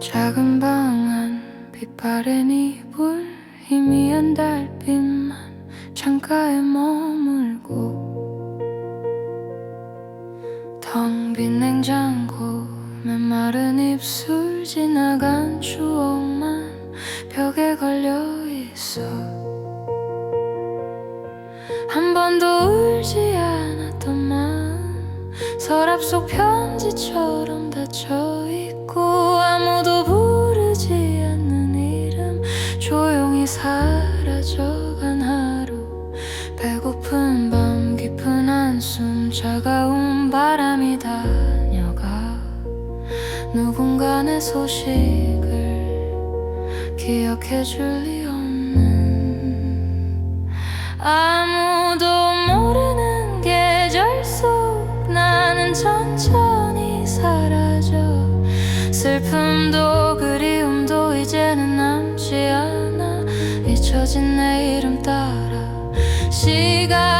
작은 방 안 빛바랜 이불 희미한 달빛만 창가에 머 텅 빈 냉장고 메마른 입술 지나간 추억만 벽에 걸려 있어. 한 번도 울지 않았던 마음 서랍 속 편지처럼 닫혀 있고 아무도 부르지 않는 이름 조용히 사라져간 하루. 배고픈 내 소식을 기억해 줄 리 없는 아무도 모르는 계절 속 나는 천천히 사라져. 슬픔도 그리움도 이제는 남지 않아. 잊혀진 내 이름 따라 시간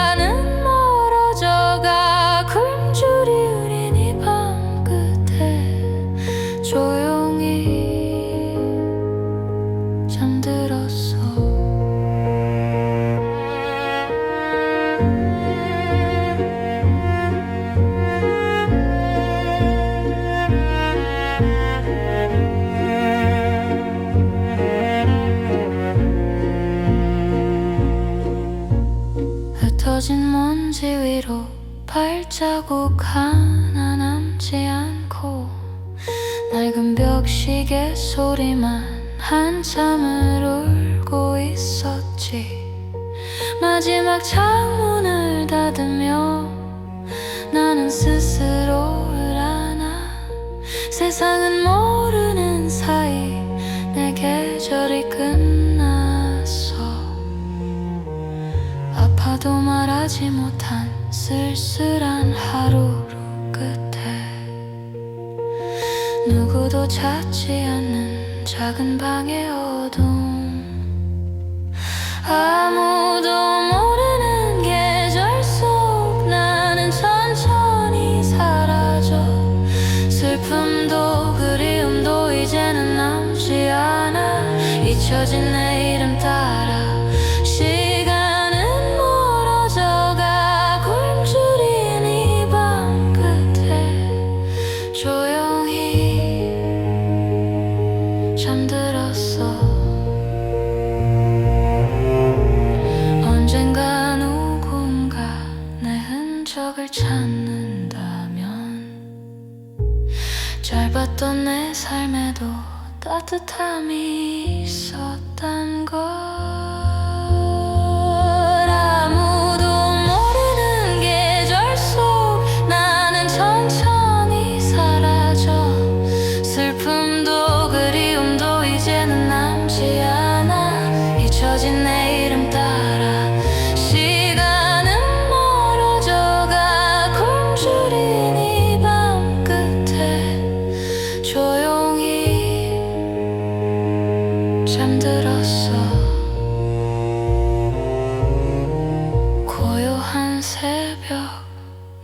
먼지 위로 발자국 하나 남지 않고 낡은 벽 시계 소리만 한참을 울고 있었지. 마지막 창문을 닫으며 나는 스스로를 안아 세상은 모르는 사이 내 계절이 끝났 아파도 말하지 못한 쓸쓸한 하루로 끝에 누구도 찾지 않는 작은 방의 어둠 짧았던 내 삶에도 따뜻함이 있었단 걸 새벽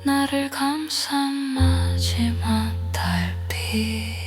나를 감싼 마지막 달빛.